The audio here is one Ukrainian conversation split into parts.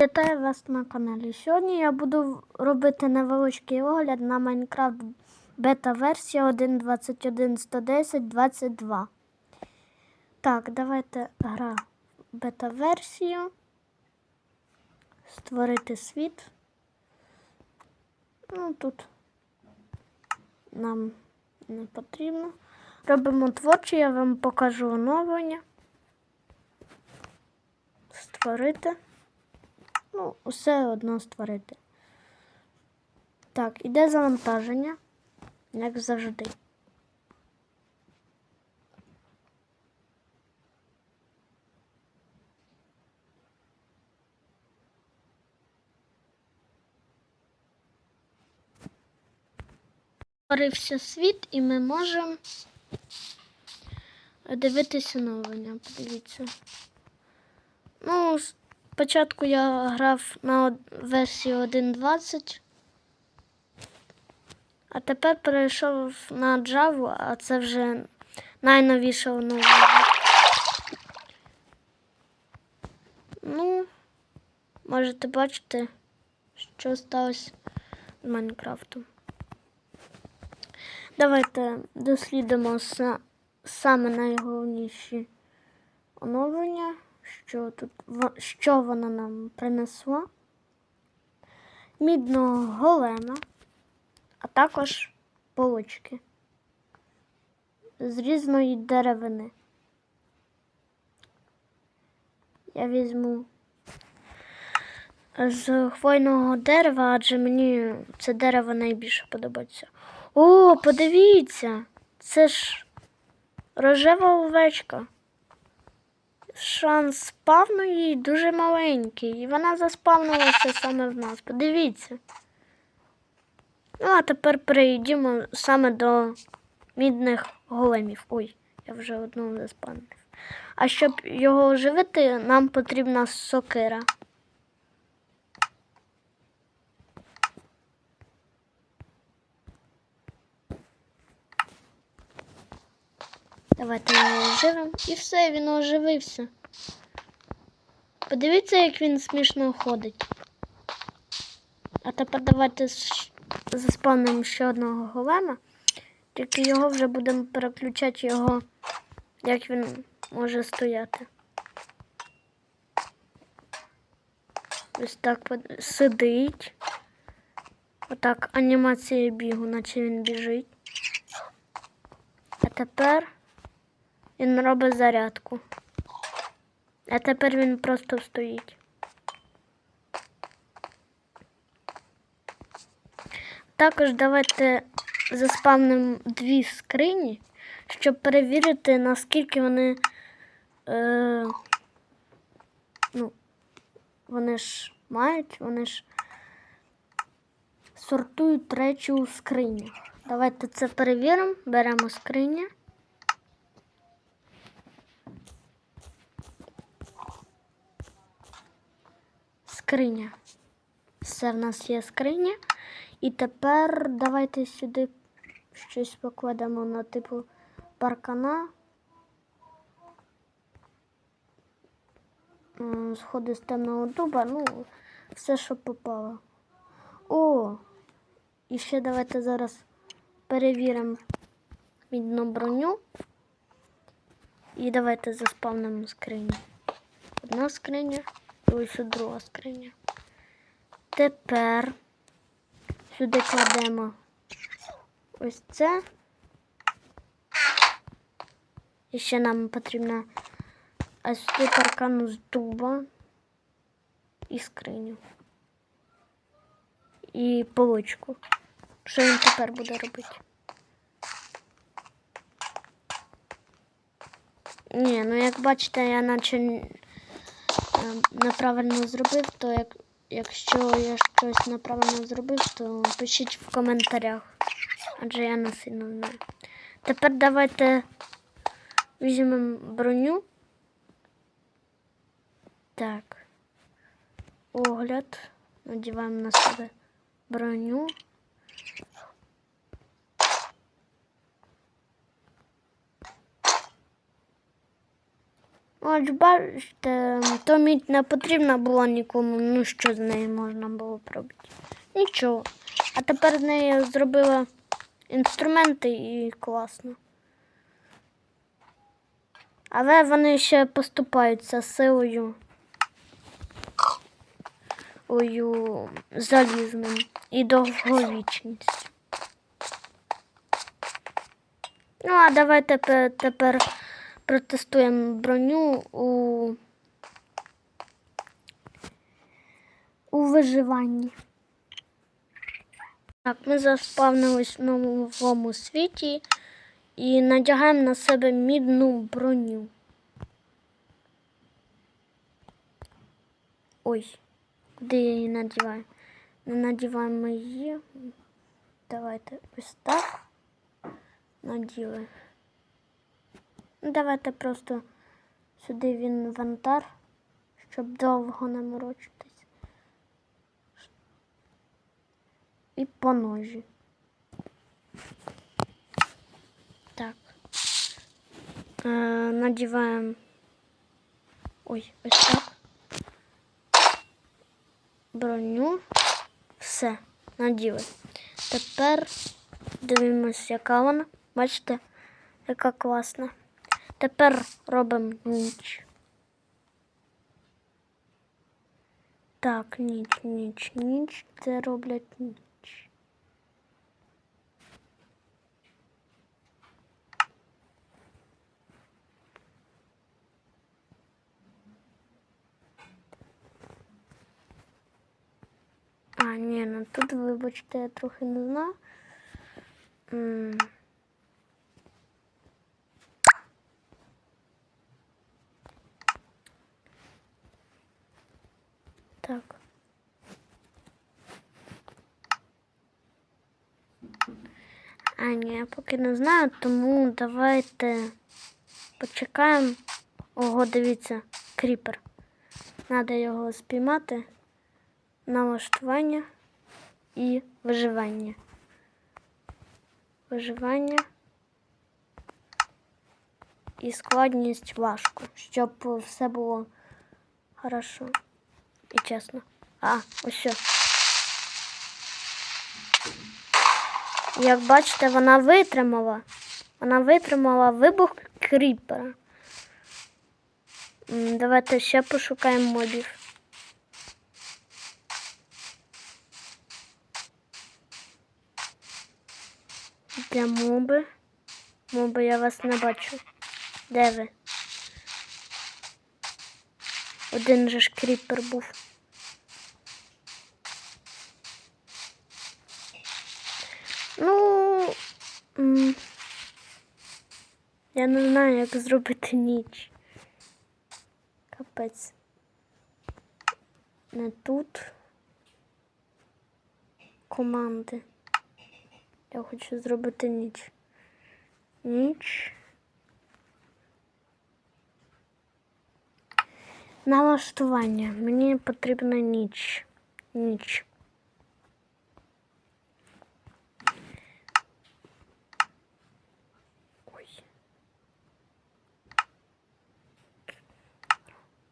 вітаю вас на каналі. Сьогодні я буду робити невеличкий огляд на Майнкрафт бета-версія 1.21.110.22. Так, давайте гра бета-версію. Створити світ. Ну, тут нам не потрібно. Робимо творче, я вам покажу оновлення. Створити. Ну, все одно створити. Так, іде завантаження, як завжди. Створився світ і ми можемо дивитися оновлення. Подивіться. Ну, спочатку я грав на версії 1.20, а тепер перейшов на Java, а це вже найновіше оновлення. Ну, можете бачити, що сталося з Майнкрафтом. Давайте дослідимо саме найголовніші оновлення, що тут що вона нам принесла. Мідного голема, а також полочки з різної деревини. Я візьму з хвойного дерева, адже мені це дерево найбільше подобається. О, подивіться, це ж рожева овечка. Шанс спавну їй дуже маленький, і вона заспавнилася саме в нас. Подивіться. Ну, а тепер перейдімо саме до мідних големів. Ой, я вже одну заспавнив. А щоб його оживити, нам потрібна сокира. Давайте його оживимо. І все, він оживився. Подивіться, як він смішно ходить. А тепер давайте заспавнимо ще одного голема. Тільки його вже будемо переключати його, як він може стояти. Ось так сидить. Отак анімація бігу, наче він біжить. А тепер він робить зарядку. А тепер він просто стоїть. Також давайте заспавнимо дві скрині, щоб перевірити, наскільки вони. Е, ну, вони ж мають, вони ж сортують речі у скрині. Давайте це перевіримо. Беремо скриня. Скриня. Все в нас є скриня. І тепер давайте сюди щось покладемо на типу паркана. Сходи з темного дуба, ну, все, що попало. О! І ще давайте зараз перевіримо мідну броню. І давайте заспавнимо скриню. Одна скриня ось друга скриня. Тепер сюди кладемо ось це. І ще нам потрібно а сюди паркану з дуба і скриню. І полочку. Що він тепер буде робити? Ні, ну як бачите, я наче неправильно зробив, то як, якщо я щось неправильно зробив, то пишіть в коментарях. Адже я не сильно знаю. Тепер давайте візьмемо броню. Так. Огляд. Надіваємо на себе броню. От бачите, то мідь не потрібна була нікому, ну що з нею можна було зробити? Нічого. А тепер з нею зробила інструменти і класно. Але вони ще поступаються силою ою залізним і довговічністю. Ну, а давайте пе- тепер протестуємо броню у, у виживанні. Так, ми заспавнились в новому світі і надягаємо на себе мідну броню. Ой, куди я її надіваю? Не надіваємо її. Давайте ось так. Наділи. Ну, Давайте просто сюди в інвентар, щоб довго не морочитись. І по ножі. Так. Е, надіваємо. Ой, ось так. Броню. Все, наділи. Тепер дивимось, яка вона. Бачите, яка класна. Тепер робимо ніч. Так, ніч, ніч, ніч. Це роблять ніч. А, ні, ну тут, вибачте, я трохи не знаю. М. Так. А, ні, я поки не знаю, тому давайте почекаємо. Ого, дивіться, кріпер. Треба його спіймати. Налаштування і виживання. Виживання і складність важко, щоб все було хорошо і чесно. А, ось. що. Як бачите, вона витримала. Вона витримала вибух кріпера. Давайте ще пошукаємо мобів. Де моби? Моби, я вас не бачу. Де ви? Один же ж кріпер був. Ну, я не знаю, як зробити ніч. Капець. Не тут. Команди. Я хочу зробити ніч. Ніч. Налаштування. Мені потрібна ніч. Ніч.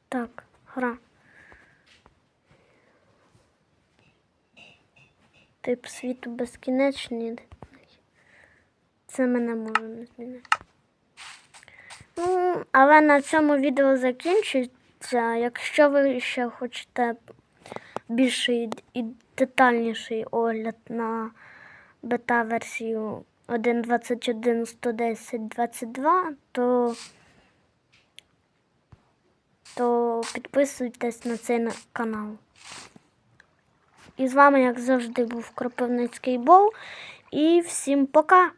Так, гра. Тип світу безкінечний. Це мене може не змінити. Ну, але на цьому відео закінчується. Якщо ви ще хочете більший і детальніший огляд на бета-версію 1.21.110.22, то, то підписуйтесь на цей канал. І з вами, як завжди, був Кропивницький Бол. І всім пока!